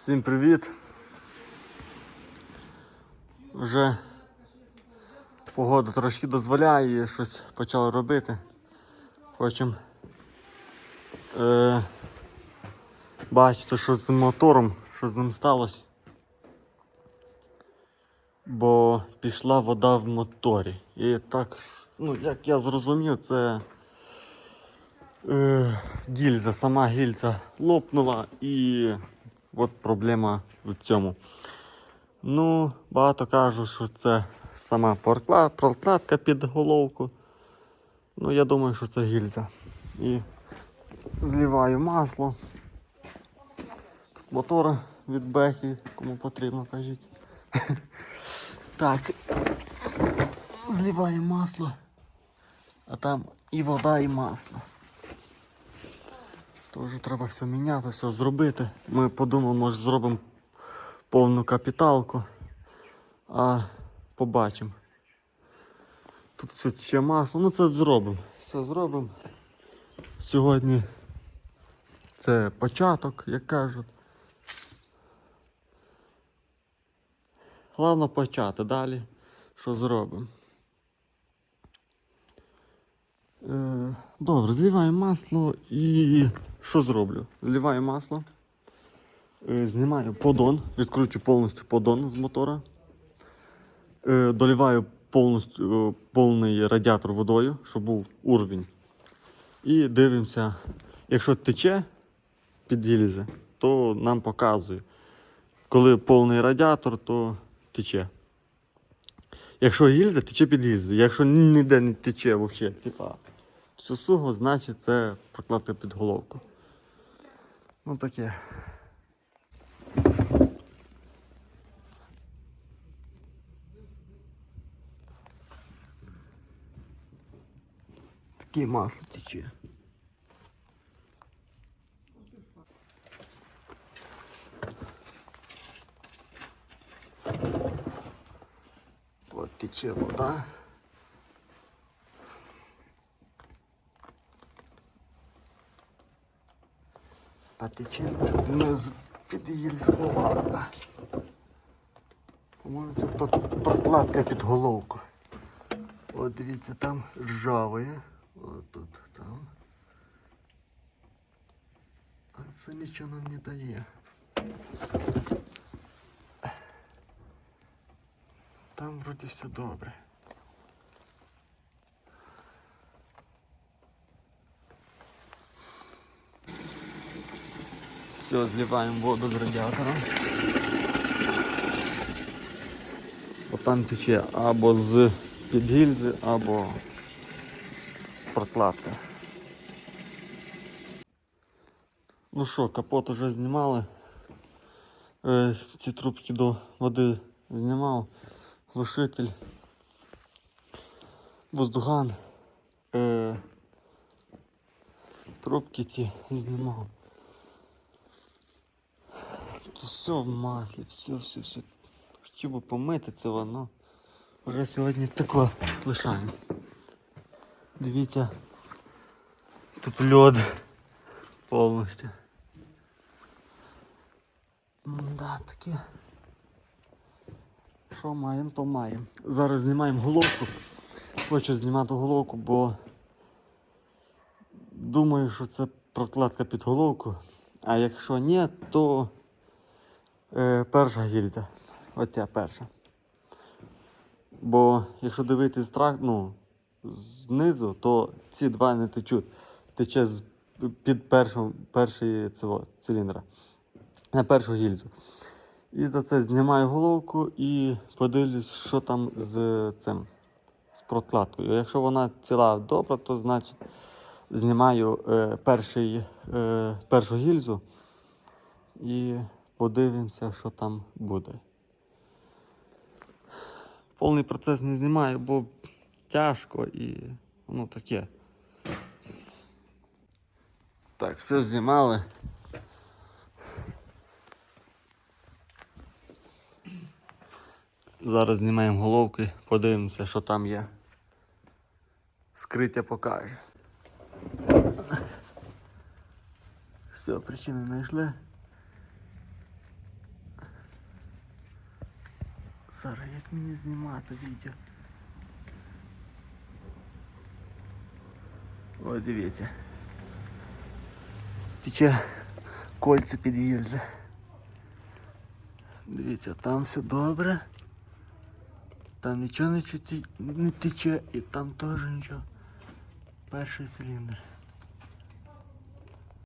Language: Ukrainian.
Всім привіт. Вже погода трошки дозволяє, щось почали робити. Хочемо е, бачити, що з мотором, що з ним сталося. Бо пішла вода в моторі. І так, ну, як я зрозумів, це е, гільза, сама гільза лопнула і от проблема в цьому. Ну, багато кажуть, що це сама прокладка під головку. Ну, я думаю, що це гільза. І зливаю масло. Мотор від бехи, кому потрібно, кажіть. Так. Зливаю масло. А там і вода, і масло. Тоже треба все міняти, все зробити. Ми подумали, може зробимо повну капіталку, а побачимо. Тут все ще масло, ну це зробимо. Все зробимо. Сьогодні це початок, як кажуть. Головне почати далі, що зробимо. Е, Добре, зливаю масло і що зроблю? Зливаю масло, е, знімаю подон, відкручу повністю подон з мотора, е, доливаю повністю е, повний радіатор водою, щоб був уровень. І дивимося, якщо тече під гільзи, то нам показує. Коли повний радіатор, то тече. Якщо гільза, тече під гільзу. Якщо ніде не тече взагалі, типа все сухо, значить це прокладка під головку. Ну таке. Таке масло тече. От тече вода. А тече з під гільзового. По-моєму, це прокладка під головку. От дивіться, там ржаве. От тут, там. А це нічого нам не дає. Там вроді все добре. Все, зливаємо воду з радіатора. Бо там тече або з під гільзи, або прокладка. Ну що, капот уже знімали. Е, ці трубки до води знімав. Глушитель. Воздуган. Е, трубки ці знімав. Тут все в маслі, все, все, все. Хотів би помити це воно. Вже сьогодні таке лишаємо. Дивіться. Тут льод повністю. Да, таке. Що маємо, то маємо. Зараз знімаємо головку. Хочу знімати головку, бо думаю, що це прокладка під головку. А якщо ні, то е, перша гільза. Оця перша. Бо якщо дивитись трак, ну, знизу, то ці два не течуть. Тече з під першого, першої цього, циліндра. На першу гільзу. І за це знімаю головку і подивлюсь, що там з цим, з прокладкою. Якщо вона ціла добра, то значить знімаю е, перший, е, першу гільзу і подивимося, що там буде. Повний процес не знімаю, бо тяжко і ну таке. Так, все знімали. Зараз знімаємо головки, подивимося, що там є. Скриття покаже. Все, причини знайшли. Зараз як мені знімати відео? Ой, дивіться. Тече кольце під гільзи. Дивіться, там все добре. Там нічого не, чуті- не тече і там теж нічого. Перший циліндр.